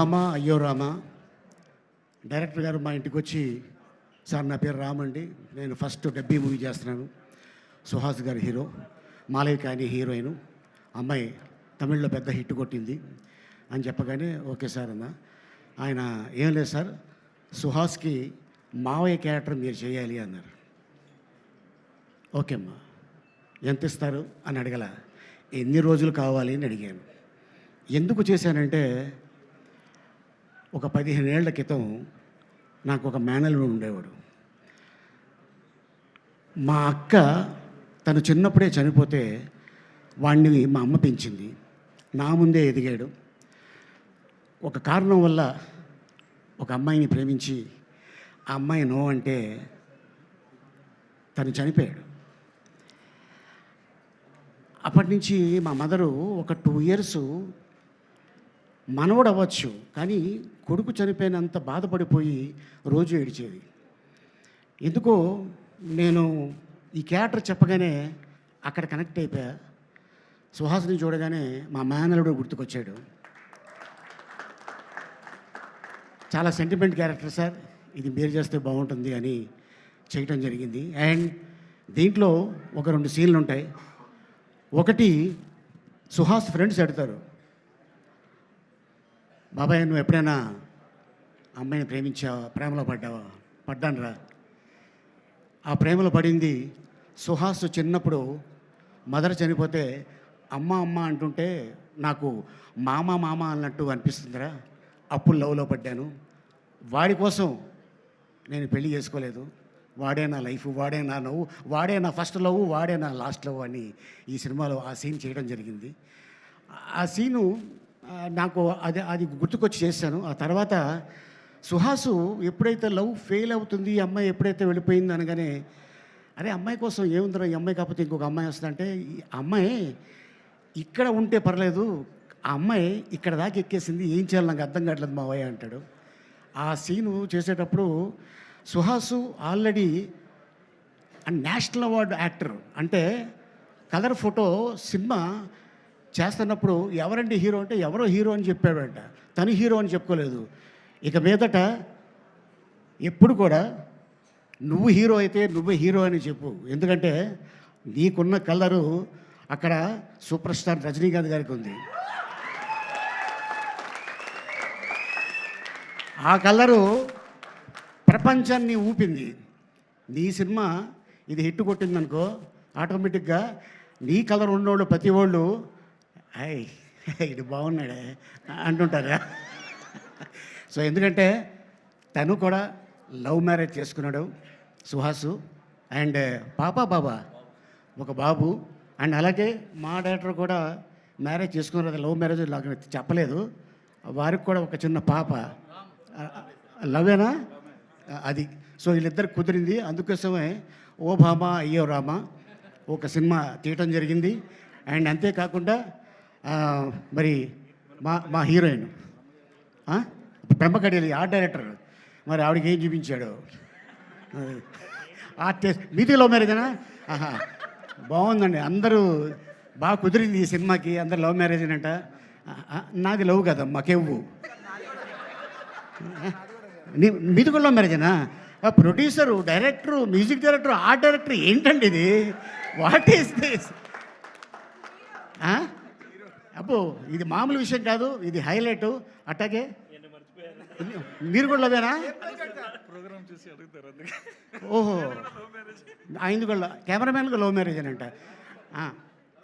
రామ అయ్యో రామ. డైరెక్టర్ గారు మా ఇంటికి వచ్చి సార్ నా పేరు రామండి అండి. నేను ఫస్ట్ డబ్బీ మూవీ చేస్తున్నాను. సుహాస్ గారి హీరో మాలవిక అని హీరోయిన్. అమ్మాయి తమిళ్ళో పెద్ద హిట్ కొట్టింది. అని చెప్పగానే ఓకే సార్ అన్న. ఆయన ఏం లేదు సార్ సుహాస్కి మావయ్య క్యారెక్టర్ మీరు చేయాలి అన్నారు. ఓకే అమ్మా. ఎంత ఇస్తారు? అని అడగల. ఎన్ని రోజులు కావాలి? అని అడిగాను. ఎందుకు చేశానంటే ఒక పదిహేను ఏళ్ళ క్రితం నాకు ఒక మేనల్లుడు ఉండేవాడు. మా అక్క తను చిన్నప్పుడే చనిపోతే వాణ్ణి మా అమ్మ పెంచింది. నా ముందే ఎదిగాడు. ఒక కారణం వల్ల ఒక అమ్మాయిని ప్రేమించి ఆ అమ్మాయి నో అంటే తను చనిపోయాడు. అప్పటి నుంచి మా మదరు ఒక టూ ఇయర్స్ మనవడు అవ్వచ్చు కానీ కొడుకు చనిపోయినంత బాధపడిపోయి రోజు ఏడిచేది. ఎందుకో నేను ఈ క్యారెక్టర్ చెప్పగానే అక్కడ కనెక్ట్ అయిపోయా. సుహాసిని చూడగానే మా మేనలుడు గుర్తుకొచ్చాడు. చాలా సెంటిమెంట్ క్యారెక్టర్ సార్. ఇది మీరు చేస్తే బాగుంటుంది అని చేయటం జరిగింది. అండ్ దీంట్లో ఒక రెండు సీన్లు ఉంటాయి ఒకటి సుహాస్ ఫ్రెండ్స్ ఎడతారు. బాబాయ్ నువ్వు ఎప్పుడైనా అమ్మాయిని ప్రేమించావా? ప్రేమలో పడ్డావా? పడ్డానరా. ఆ ప్రేమలో పడింది సుహాస్ చిన్నప్పుడు మదర్ చనిపోతే అమ్మ అమ్మ అంటుంటే నాకు మామ మామ అన్నట్టు అనిపిస్తుందిరా. అప్పుడు లవ్లో పడ్డాను. వాడి కోసం నేను పెళ్ళి చేసుకోలేదు. వాడే నా లైఫ్ వాడే నా నవ్వు వాడే నా ఫస్ట్ లవ్ వాడే నా లాస్ట్ లవ్ అని ఈ సినిమాలో ఆ సీన్ చేయడం జరిగింది. ఆ సీను నాకు అది అది గుర్తుకొచ్చి చేశాను. ఆ తర్వాత సుహాసు ఎప్పుడైతే లవ్ ఫెయిల్ అవుతుంది ఈ అమ్మాయి ఎప్పుడైతే వెళ్ళిపోయింది అనగానే అరే అమ్మాయి కోసం ఏముందిరా? ఈ అమ్మాయి కాకపోతే ఇంకొక అమ్మాయి వస్తుందంటే ఈ అమ్మాయి ఇక్కడ ఉంటే పర్లేదు ఆ అమ్మాయి ఇక్కడ దాకా ఎక్కేసింది ఏం చేయాలి నాకు అర్థం కావట్లేదు మా అంటాడు. ఆ సీను చేసేటప్పుడు Suhas already national award actor. అంటే కలర్ ఫోటో సినిమా చేస్తున్నప్పుడు ఎవరండి హీరో అంటే ఎవరో హీరో అని చెప్పాడంట. తను హీరో అని చెప్పుకోలేదు. ఇక మీదట ఎప్పుడు కూడా నువ్వు హీరో అయితే నువ్వే హీరో అని చెప్పు. ఎందుకంటే నీకున్న కలరు అక్కడ సూపర్ స్టార్ రజనీకాంత్ గారికి ఉంది. ఆ కలరు ప్రపంచాన్ని ఊపింది. నీ సినిమా ఇది హిట్ కొట్టిందనుకో ఆటోమేటిక్గా నీ కలర్ ఉన్నోళ్ళు ప్రతి వాళ్ళు హాయ్ ఇది బాగున్నాడే అంటుంటారా. సో ఎందుకంటే తను కూడా లవ్ మ్యారేజ్ చేసుకున్నాడు సుహాసు అండ్ పాప బాబా ఒక బాబు అండ్ అలాగే మా డైరెక్టర్ కూడా మ్యారేజ్ చేసుకున్నారు. లవ్ మ్యారేజ్ నాకు చెప్పలేదు. వారికి కూడా ఒక చిన్న పాప. లవేనా అది. సో వీళ్ళిద్దరు కుదిరింది. అందుకోసమే ఓ భామ అయ్యో రామ ఒక సినిమా తీయటం జరిగింది. అండ్ అంతేకాకుండా మరి మా మా హీరోయిన్. ఆ? Art director. మరి ఆవిడకి ఏం చూపించాడు? ఆర్టిస్ట్ మీది లవ్ మ్యారేజేనా ఆహా బాగుందండి. అందరూ బాగా కుదిరింది ఈ సినిమాకి. అందరు లవ్ మ్యారేజ్ అంట. నాది లవ్ కదా మాకెవ్వు మీది కూడా love మ్యారేజేనా producer director music director art director ఏంటండి ఇది? వాట్ ఈస్ దిస్ అబ్బో ఇది మామూలు విషయం కాదు ఇది హైలైట్. అట్టాగే? మీరు కూడా లవేనా ప్రోగ్రామ్ చూసి అడుగుతారు ఓహో ఆయన కూడా కెమెరామ్యాన్ లవ్ మ్యారేజ్ అంట.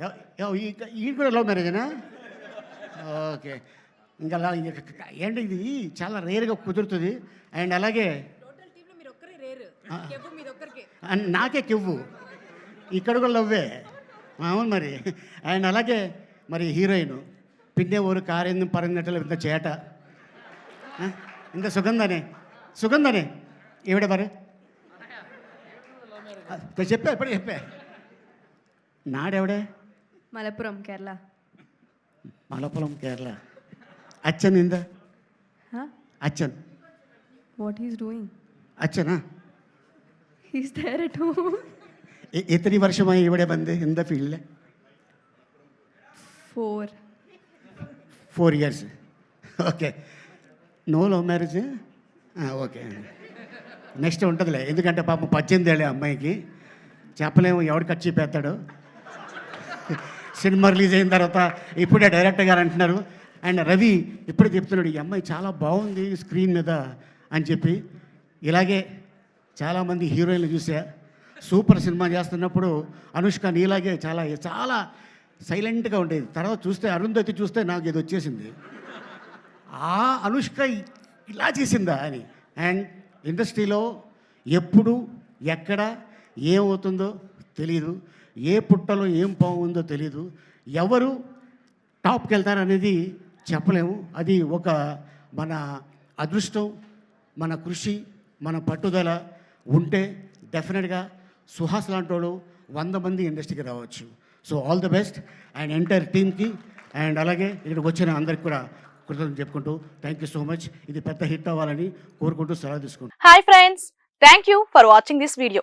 ఎవ- ఎవ- ఈ- ఈయన కూడా లవ్ మ్యారేజేనా ఓకే. ఇంకా ఏంటి ఇది? చాలా రేర్గా కుదురుతుంది. అండ్ అలాగే అన్- నాకే కివ్వు. ఇక్కడ కూడా లవ్వే. అవును మరి. అండ్ అలాగే మరి హీరోయిన్ పిన్నే ఊరు కారింది పరంగట్టలు ఇంత చేట ఆ? ఇంత సుగంధనే సుగంధనే ఏవిడ మరి ఆ, చెప్పా ఎప్పుడు చెప్పా నాడెవడే మలపురం కేరళ మలపురం కేరళ అచ్చన్ ఇంద Achan what is doing అచ్చనా he's there at home A- എത്ര വർഷമായി ഇവിടെ വന്ന് എന്താ ഫീൽഡിൽ four four years okay no love marriage okay next ఉంటుందిలే. ఎందుకంటే పాపం పద్దెనిమిది ఏళ్ళే అమ్మాయికి. చెప్పలేము ఎవడు ఖర్చు చెప్పేస్తాడు సినిమా రిలీజ్ అయిన తర్వాత ఇప్పుడే డైరెక్టర్ గారు అంటున్నారు. అండ్ రవి ఇప్పుడే చెప్తున్నాడు ఈ అమ్మాయి చాలా బాగుంది స్క్రీన్ మీద అని చెప్పి. ఇలాగే చాలామంది హీరోయిన్లు చూసా. సూపర్ సినిమా చేస్తున్నప్పుడు అనుష్క నీలాగే చాలా చాలా సైలెంట్గా ఉండేది. తర్వాత చూస్తే అరుంధతి చూస్తే నాకు ఇది వచ్చేసింది. ఆ అనుష్క ఇలా చేసిందా అని. అండ్ ఇండస్ట్రీలో ఎప్పుడు ఎక్కడ ఏమవుతుందో తెలియదు ఏ పుట్టలో ఏం బాగుందో తెలియదు ఎవరు టాప్కి వెళ్తారనేది చెప్పలేము. అది ఒక మన అదృష్టం మన కృషి మన పట్టుదల ఉంటే డెఫినెట్గా సుహాస్ లాంటి వాళ్ళు వంద మంది ఇండస్ట్రీకి రావచ్చు. So all the best and entire టీమ్కి అండ్ అలాగే ఇక్కడికి వచ్చిన అందరికి కూడా కృతజ్ఞతలు చెప్పుకుంటూ థ్యాంక్ యూ సో మచ్ ఇది పెద్ద హిట్ అవ్వాలని కోరుకుంటూ సెలవు తీసుకుంటాను hi friends thank you for watching this video